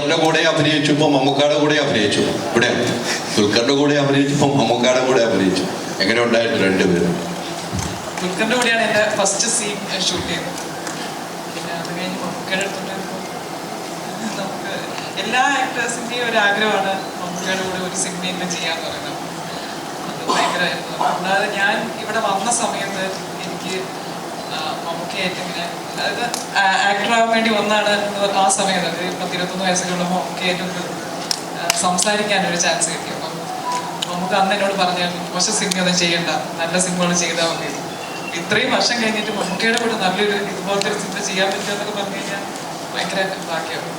ദുൽഖറിന്റെ കൂടെ അഭിനയിച്ചു ഇപ്പൊ മമ്മൂക്കാടെ കൂടെ അഭിനയിച്ചു. ഇവിടെ ദുൽഖറിന്റെ കൂടെ അഭിനയിച്ചു ഇപ്പൊ മമ്മൂക്കാടെ കൂടെ അഭിനയിച്ചു. എങ്ങനെ ഉണ്ടായിരുന്നു രണ്ടുപേരും? കൂടെയാണ് എന്റെ ഫസ്റ്റ് സീൻ ഷൂട്ട് ചെയ്തത്. പിന്നെ നമുക്ക് എല്ലാ ഒരു കൂടെ ഒരു അത് ഞാൻ ഇവിടെ വന്ന സമയത്ത് എനിക്ക് വേണ്ടി ഒന്നാണ് ആ സമയത്ത് ഇപ്പം ഇരുപത്തൊന്ന് മമ്മൂക്കയായിട്ട് ഒന്ന് ആ, സംസാരിക്കാനൊരു ചാൻസ് കിട്ടി. അപ്പം നമുക്ക് അന്ന് എന്നോട് പറഞ്ഞാൽ മോശം സിനിമ ഒന്നും ചെയ്യണ്ട. നല്ല സിനിമകൾ ചെയ്താൽ മതി. ഇത്രയും വർഷം കഴിഞ്ഞിട്ട് മമ്മൂക്കയുടെ കൂടെ നല്ലൊരു ഇതുപോലത്തെ ഒരു സിനിമ ചെയ്യാൻ പറ്റുക എന്നൊക്കെ പറഞ്ഞു കഴിഞ്ഞാൽ ഭയങ്കര ഭാഗ്യമാണ്.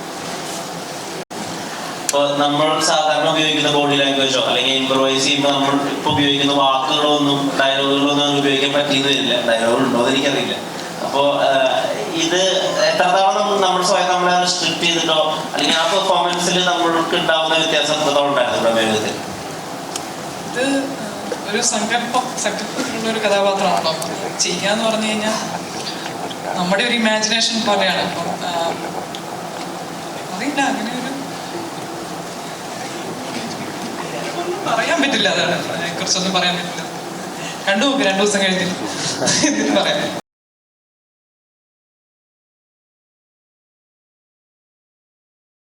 ഇപ്പൊ നമ്മൾ സാധാരണ ഉപയോഗിക്കുന്ന ബോഡി ലാംഗ്വേജോ അല്ലെങ്കിൽ ഇംപ്രവൈസ് ചെയ്യുമ്പോൾ നമ്മൾ ഇപ്പൊ ഉപയോഗിക്കുന്ന വാക്കുകളോ ഒന്നും ഡയലോഗുകളോ ഒന്നും ഉപയോഗിക്കാൻ പറ്റിയെന്ന് വരില്ല. ഡയലോഗ് ഉണ്ടോ എന്ന് എനിക്കറിയില്ല. അപ്പോ ഇത് എത്രത്തോളം നമ്മൾ സ്വയം നമ്മളെ സ്ട്രിക്ട് ചെയ്തിട്ടോ അല്ലെങ്കിൽ ആ പെർഫോമൻസിൽ നമ്മൾക്ക് ഉണ്ടാവുന്ന വ്യത്യാസം എത്രത്തോളം ഉണ്ടായിരുന്നു ഇത് ഒരു സങ്കല്പം സങ്കല്പത്തിലുള്ള ഒരു കഥാപാത്രമാണല്ലോ. ചെയ്യാന്ന് പറഞ്ഞു കഴിഞ്ഞാൽ നമ്മുടെ ഒരു ഇമാജിനേഷൻ പോലെയാണ്. അപ്പം അറിയില്ല അങ്ങനെ ഒരു പറയാൻ പറ്റില്ല അതാണ്. കുറിച്ചൊന്നും പറയാൻ പറ്റില്ല. കണ്ടു നോക്ക് രണ്ടു ദിവസം കഴിഞ്ഞിട്ട് പറയാം